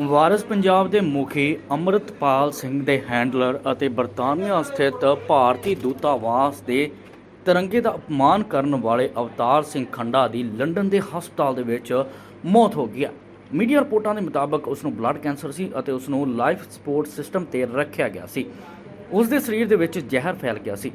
ਵਾਰਿਸ ਪੰਜਾਬ ਦੇ ਮੁਖੀ ਅੰਮ੍ਰਿਤਪਾਲ ਸਿੰਘ ਦੇ ਹੈਂਡਲਰ ਅਤੇ ਬਰਤਾਨੀਆ ਸਥਿਤ ਭਾਰਤੀ ਦੂਤਾਵਾਸ ਦੇ ਤਿਰੰਗੇ ਦਾ ਅਪਮਾਨ ਕਰਨ ਵਾਲੇ ਅਵਤਾਰ ਸਿੰਘ ਖੰਡਾ ਦੀ ਲੰਡਨ ਦੇ ਹਸਪਤਾਲ ਦੇ ਵਿੱਚ ਮੌਤ ਹੋ ਗਈ ਹੈ। ਮੀਡੀਆ ਰਿਪੋਰਟਾਂ ਦੇ ਮੁਤਾਬਕ ਉਸ ਨੂੰ ਬਲੱਡ ਕੈਂਸਰ ਸੀ ਅਤੇ ਉਸ ਨੂੰ ਲਾਈਫ ਸਪੋਰਟ ਸਿਸਟਮ ਤੇ ਰੱਖਿਆ ਗਿਆ ਸੀ। ਉਸ ਦੇ ਸਰੀਰ ਦੇ ਵਿੱਚ ਜ਼ਹਿਰ ਫੈਲ ਗਿਆ ਸੀ।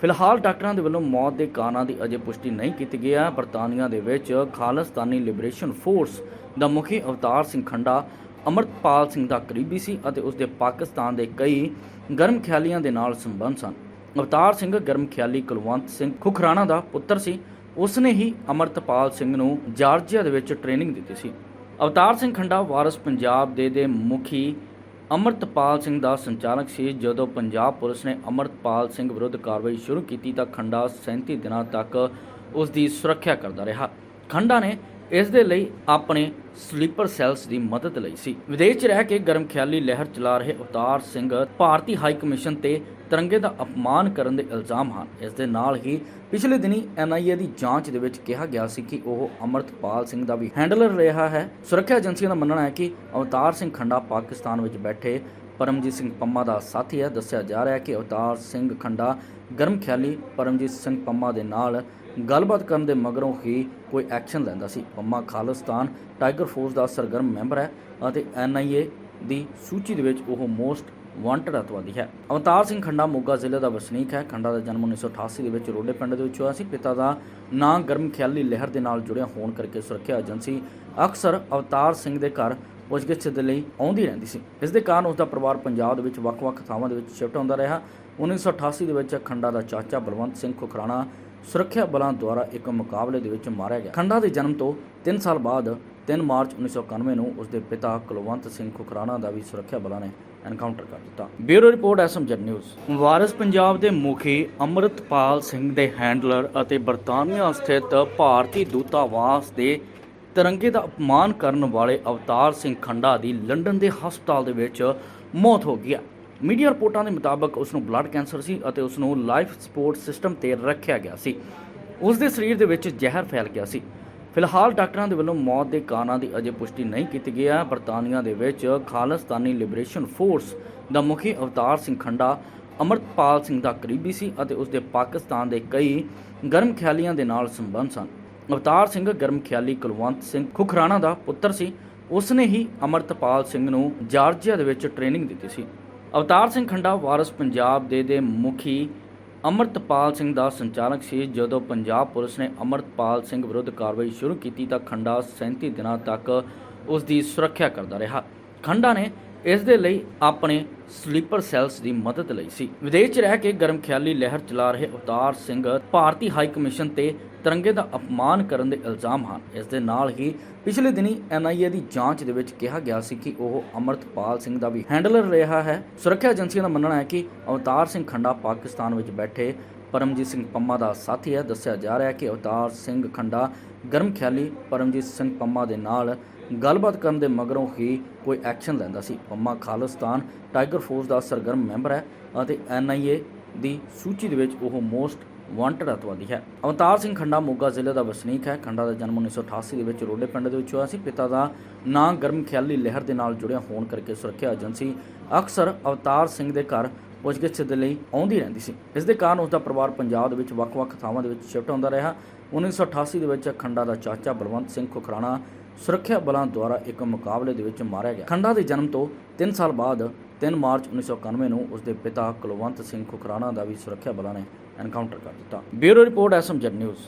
ਫਿਲਹਾਲ ਡਾਕਟਰਾਂ ਦੇ ਵੱਲੋਂ ਮੌਤ ਦੇ ਕਾਰਨਾਂ ਦੀ ਅਜੇ ਪੁਸ਼ਟੀ ਨਹੀਂ ਕੀਤੀ ਗਈ ਹੈ। ਬਰਤਾਨੀਆ ਦੇ ਵਿੱਚ ਖਾਲਿਸਤਾਨੀ ਲਿਬਰੇਸ਼ਨ ਫੋਰਸ ਦਾ ਮੁਖੀ ਅਵਤਾਰ ਸਿੰਘ ਖੰਡਾ ਅਮਰਤਪਾਲ ਸਿੰਘ ਦਾ ਕਰੀਬੀ ਸੀ ਅਤੇ ਉਸ ਦੇ ਪਾਕਿਸਤਾਨ ਦੇ ਕਈ ਗਰਮ ਖਿਆਲੀਆਂ ਦੇ ਨਾਲ ਸੰਬੰਧ ਸਨ। ਅਵਤਾਰ ਸਿੰਘ ਗਰਮ ਖਿਆਲੀ ਕੁਲਵੰਤ ਸਿੰਘ ਖੁਖਰਾਣਾ ਦਾ ਪੁੱਤਰ ਸੀ। ਉਸ ਨੇ ਹੀ ਅਮਰਤਪਾਲ ਸਿੰਘ ਨੂੰ ਜਾਰਜੀਆ ਦੇ ਵਿੱਚ ਟ੍ਰੇਨਿੰਗ ਦਿੱਤੀ ਸੀ। ਅਵਤਾਰ ਸਿੰਘ ਖੰਡਾ ਵਾਰਸ ਪੰਜਾਬ ਦੇ ਦੇ ਮੁਖੀ ਅਮਰਤਪਾਲ ਸਿੰਘ ਦਾ ਸੰਚਾਲਕ ਸੀ। ਜਦੋਂ ਪੰਜਾਬ ਪੁਲਿਸ ਨੇ ਅਮਰਤਪਾਲ ਸਿੰਘ ਵਿਰੁੱਧ ਕਾਰਵਾਈ ਸ਼ੁਰੂ ਕੀਤੀ ਤਾਂ ਖੰਡਾ 37 ਦਿਨਾਂ ਤੱਕ ਉਸ ਦੀ ਸੁਰੱਖਿਆ ਕਰਦਾ ਰਿਹਾ। ਖੰਡਾ ਨੇ ਇਸ ਦੇ ਲਈ ਆਪਣੇ ਸਲੀਪਰ ਸੈੱਲਸ ਦੀ ਮਦਦ ਲਈ ਸੀ। ਵਿਦੇਸ਼ 'ਚ ਰਹਿ ਕੇ ਗਰਮ ਖਿਆਲੀ ਲਹਿਰ ਚਲਾ ਰਹੇ ਅਵਤਾਰ ਸਿੰਘ ਭਾਰਤੀ ਹਾਈ ਕਮਿਸ਼ਨ ਤੇ ਤਿਰੰਗੇ ਦਾ ਅਪਮਾਨ ਕਰਨ ਦੇ ਇਲਜ਼ਾਮ ਹਨ। ਇਸ ਦੇ ਨਾਲ ਹੀ ਪਿਛਲੇ ਦਿਨੀ ਐਨਆਈਏ ਦੀ ਜਾਂਚ ਦੇ ਵਿੱਚ ਕਿਹਾ ਗਿਆ ਸੀ ਕਿ ਉਹ ਅਮਰਤਪਾਲ ਸਿੰਘ ਦਾ ਵੀ ਹੈਂਡਲਰ ਰਿਹਾ ਹੈ। ਸੁਰੱਖਿਆ ਏਜੰਸੀਆਂ ਦਾ ਮੰਨਣਾ ਹੈ ਕਿ ਅਵਤਾਰ ਸਿੰਘ ਖੰਡਾ ਪਾਕਿਸਤਾਨ ਵਿੱਚ ਬੈਠੇ ਪਰਮਜੀਤ ਸਿੰਘ ਪੰਮਾ ਦਾ ਸਾਥੀ ਹੈ। ਦੱਸਿਆ ਜਾ ਰਿਹਾ ਹੈ ਕਿ ਅਵਤਾਰ ਸਿੰਘ ਖੰਡਾ ਗਰਮ ਖਿਆਲੀ ਪਰਮਜੀਤ ਸਿੰਘ ਪੰਮਾ ਦੇ ਨਾਲ ਗੱਲਬਾਤ ਕਰਨ ਦੇ ਮਗਰੋਂ ਹੀ ਕੋਈ ਐਕਸ਼ਨ ਲੈਂਦਾ ਸੀ। ਪੰਮਾ ਖਾਲਿਸਤਾਨ ਟਾਈਗਰ ਫੋਰਸ ਦਾ ਸਰਗਰਮ ਮੈਂਬਰ ਹੈ ਅਤੇ ਐਨਆਈਏ ਦੀ ਸੂਚੀ ਦੇ ਵਿੱਚ ਉਹ ਮੋਸਟ ਵਾਂਟਡ ਅਤਵਾਦੀ ਹੈ। ਅਵਤਾਰ ਸਿੰਘ ਖੰਡਾ ਮੋਗਾ ਜ਼ਿਲ੍ਹੇ ਦਾ ਵਸਨੀਕ ਹੈ। ਖੰਡਾ ਦਾ ਜਨਮ 1988 ਦੇ ਵਿੱਚ ਰੋਡੇ ਪਿੰਡ ਦੇ ਵਿੱਚ ਹੋਇਆ ਸੀ। ਪਿਤਾ ਦਾ ਨਾਂ ਗਰਮ ਖਿਆਲੀ ਲਹਿਰ ਦੇ ਨਾਲ ਜੁੜਿਆ ਹੋਣ ਕਰਕੇ ਸੁਰੱਖਿਆ ਏਜੰਸੀ ਅਕਸਰ ਅਵਤਾਰ ਸਿੰਘ ਦੇ ਘਰ ਪੁੱਛਗਿੱਛ ਦੇ ਲਈ ਆਉਂਦੀ ਰਹਿੰਦੀ ਸੀ। ਇਸ ਦੇ ਕਾਰਨ ਉਸ ਦਾ ਪਰਿਵਾਰ ਪੰਜਾਬ ਦੇ ਵਿੱਚ ਵੱਖ-ਵੱਖ ਥਾਵਾਂ ਦੇ ਵਿੱਚ ਸ਼ਿਫਟ ਹੁੰਦਾ ਰਿਹਾ। 1988 ਦੇ ਵਿੱਚ ਖੰਡਾ ਦਾ ਚਾਚਾ ਬਲਵੰਤ ਸਿੰਘ ਖੁਖਰਾਣਾ ਸੁਰੱਖਿਆ ਬਲਾਂ ਦੁਆਰਾ ਇੱਕ ਮੁਕਾਬਲੇ ਦੇ ਵਿੱਚ ਮਾਰਿਆ ਗਿਆ। ਖੰਡਾ ਦੇ ਜਨਮ ਤੋਂ 3 ਸਾਲ ਬਾਅਦ 3 ਮਾਰਚ 1991 ਨੂੰ ਉਸ ਦੇ ਪਿਤਾ ਕੁਲਵੰਤ ਸਿੰਘ ਖੁਖਰਾਣਾ ਦਾ ਵੀ ਸੁਰੱਖਿਆ ਬਲਾਂ ਨੇ ਐਨਕਾਊਂਟਰ ਕਰ ਦਿੱਤਾ। Bureau report, SMZ news. Waris Punjab ਦੇ ਮੁਖੀ ਅੰਮ੍ਰਿਤਪਾਲ ਸਿੰਘ ਦੇ ਹੈਂਡਲਰ ਅਤੇ ਬਰਤਾਨੀਆ ਸਥਿਤ ਭਾਰਤੀ ਦੂਤਾਵਾਸ ਦੇ ਤਿਰੰਗੇ ਦਾ ਅਪਮਾਨ ਕਰਨ ਵਾਲੇ ਅਵਤਾਰ ਸਿੰਘ ਖੰਡਾ ਦੀ ਲੰਡਨ ਦੇ ਹਸਪਤਾਲ ਦੇ ਵਿੱਚ ਮੌਤ ਹੋ ਗਈ ਮੀਡੀਆ ਰਿਪੋਰਟਾਂ ਦੇ ਮੁਤਾਬਕ ਉਸ ਨੂੰ ਬਲੱਡ ਕੈਂਸਰ ਸੀ ਅਤੇ ਉਸ ਨੂੰ ਲਾਈਫ ਸਪੋਰਟ ਸਿਸਟਮ ਤੇ ਰੱਖਿਆ ਗਿਆ ਸੀ। ਉਸ ਦੇ ਸਰੀਰ ਦੇ ਵਿੱਚ ਜ਼ਹਿਰ ਫੈਲ ਗਿਆ ਸੀ। ਫਿਲਹਾਲ ਡਾਕਟਰਾਂ ਦੇ ਵੱਲੋਂ ਮੌਤ ਦੇ ਕਾਰਨਾਂ ਦੀ ਅਜੇ ਪੁਸ਼ਟੀ ਨਹੀਂ ਕੀਤੀ ਗਈ ਹੈ। ਬਰਤਾਨੀਆ ਦੇ ਵਿੱਚ ਖਾਲਿਸਤਾਨੀ ਲਿਬਰੇਸ਼ਨ ਫੋਰਸ ਦਾ ਮੁਖੀ ਅਵਤਾਰ ਸਿੰਘ ਖੰਡਾ, ਅਮਰਤਪਾਲ ਸਿੰਘ ਦਾ ਕਰੀਬੀ ਸੀ ਅਤੇ ਉਸ ਦੇ ਪਾਕਿਸਤਾਨ ਦੇ ਕਈ ਗਰਮ ਖਿਆਲੀਆਂ ਦੇ ਨਾਲ ਸੰਬੰਧ ਸਨ। ਅਵਤਾਰ ਸਿੰਘ ਗਰਮ ਖਿਆਲੀ ਕੁਲਵੰਤ ਸਿੰਘ ਖੁਖਰਾਣਾ ਦਾ ਪੁੱਤਰ ਸੀ। ਉਸ ਨੇ ਹੀ ਅਮਰਤਪਾਲ ਸਿੰਘ ਨੂੰ ਜਾਰਜੀਆ ਦੇ ਵਿੱਚ ਟ੍ਰੇਨਿੰਗ ਦਿੱਤੀ ਸੀ। ਅਵਤਾਰ ਸਿੰਘ ਖੰਡਾ ਵਾਰਸ ਪੰਜਾਬ ਦੇ ਦੇ ਮੁਖੀ ਅਮਰਤਪਾਲ ਸਿੰਘ ਦਾ ਸੰਚਾਲਕ ਸੀ। ਜਦੋਂ ਪੰਜਾਬ ਪੁਲਿਸ ਨੇ ਅਮਰਤਪਾਲ ਸਿੰਘ ਵਿਰੁੱਧ ਕਾਰਵਾਈ ਸ਼ੁਰੂ ਕੀਤੀ ਤਾਂ ਖੰਡਾ 37 ਦਿਨਾਂ ਤੱਕ ਉਸ ਦੀ ਸੁਰੱਖਿਆ ਕਰਦਾ ਰਿਹਾ। ਖੰਡਾ ਨੇ ਇਸ ਦੇ ਲਈ ਆਪਣੇ ਸਲੀਪਰ ਸੈੱਲਸ ਦੀ ਮਦਦ ਲਈ ਸੀ। ਵਿਦੇਸ਼ 'ਚ ਰਹਿ ਕੇ ਗਰਮ ਖਿਆਲੀ ਲਹਿਰ ਚਲਾ ਰਹੇ ਅਵਤਾਰ ਸਿੰਘ ਭਾਰਤੀ ਹਾਈ ਕਮਿਸ਼ਨ ਤੇ ਤਿਰੰਗੇ ਦਾ ਅਪਮਾਨ ਕਰਨ ਦੇ ਇਲਜ਼ਾਮ ਹਨ। ਇਸ ਦੇ ਨਾਲ ਹੀ ਪਿਛਲੇ ਦਿਨੀ ਐਨਆਈਏ ਦੀ ਜਾਂਚ ਦੇ ਵਿੱਚ ਕਿਹਾ ਗਿਆ ਸੀ ਕਿ ਉਹ ਅਮਰਤਪਾਲ ਸਿੰਘ ਦਾ ਵੀ ਹੈਂਡਲਰ ਰਿਹਾ ਹੈ। ਸੁਰੱਖਿਆ ਏਜੰਸੀਆਂ ਦਾ ਮੰਨਣਾ ਹੈ ਕਿ ਅਵਤਾਰ ਸਿੰਘ ਖੰਡਾ ਪਾਕਿਸਤਾਨ ਵਿੱਚ ਬੈਠੇ ਪਰਮਜੀਤ ਸਿੰਘ ਪੰਮਾ ਦਾ ਸਾਥੀ ਹੈ। ਦੱਸਿਆ ਜਾ ਰਿਹਾ ਹੈ ਕਿ ਅਵਤਾਰ ਸਿੰਘ ਖੰਡਾ ਗਰਮ ਖਿਆਲੀ ਪਰਮਜੀਤ ਸਿੰਘ ਪੰਮਾ ਦੇ ਨਾਲ ਗੱਲਬਾਤ ਕਰਨ ਦੇ ਮਗਰੋਂ ਹੀ ਕੋਈ ਐਕਸ਼ਨ ਲੈਂਦਾ ਸੀ। ਪੰਮਾ ਖਾਲਿਸਤਾਨ ਟਾਈਗਰ ਫੋਰਸ ਦਾ ਸਰਗਰਮ ਮੈਂਬਰ ਹੈ ਅਤੇ ਐਨਆਈਏ ਦੀ ਸੂਚੀ ਦੇ ਵਿੱਚ ਉਹ ਮੋਸਟ ਵਾਂਟਡ ਅਤਵਾਦੀ ਹੈ ਅਵਤਾਰ ਸਿੰਘ ਖੰਡਾ ਮੋਗਾ ਜ਼ਿਲ੍ਹੇ ਦਾ ਵਸਨੀਕ ਹੈ। ਖੰਡਾ ਦਾ ਜਨਮ 1988 ਦੇ ਵਿੱਚ ਰੋਡੇ ਪਿੰਡ ਦੇ ਵਿੱਚ ਹੋਇਆ ਸੀ। ਪਿਤਾ ਦਾ ਨਾਂ ਗਰਮ ਖਿਆਲੀ ਲਹਿਰ ਦੇ ਨਾਲ ਜੁੜਿਆ ਹੋਣ ਕਰਕੇ ਸੁਰੱਖਿਆ ਏਜੰਸੀ ਅਕਸਰ ਅਵਤਾਰ ਸਿੰਘ ਦੇ ਘਰ ਪੁੱਛਗਿੱਛ ਦੇ ਲਈ ਆਉਂਦੀ ਰਹਿੰਦੀ ਸੀ। ਇਸ ਦੇ ਕਾਰਨ ਉਸ ਦਾ ਪਰਿਵਾਰ ਪੰਜਾਬ ਦੇ ਵਿੱਚ ਵੱਖ-ਵੱਖ ਥਾਵਾਂ ਦੇ ਵਿੱਚ ਸ਼ਿਫਟ ਹੁੰਦਾ ਰਿਹਾ। 1988 ਦੇ ਵਿੱਚ ਖੰਡਾ ਦਾ ਚਾਚਾ ਬਲਵੰਤ ਸਿੰਘ ਖੁਖਰਾਣਾ ਸੁਰੱਖਿਆ ਬਲਾਂ ਦੁਆਰਾ ਇੱਕ ਮੁਕਾਬਲੇ ਦੇ ਵਿੱਚ ਮਾਰਿਆ ਗਿਆ। ਖੰਡਾ ਦੇ ਜਨਮ ਤੋਂ 3 ਸਾਲ ਬਾਅਦ 3 ਮਾਰਚ 1991 ਨੂੰ ਉਸ ਦੇ ਪਿਤਾ ਕੁਲਵੰਤ ਸਿੰਘ ਖੁਖਰਾਣਾ ਦਾ ਵੀ ਸੁਰੱਖਿਆ ਬਲਾਂ ਨੇ ਐਨਕਾਊਂਟਰ ਕਰ ਦਿੱਤਾ। Bureau report SMZ news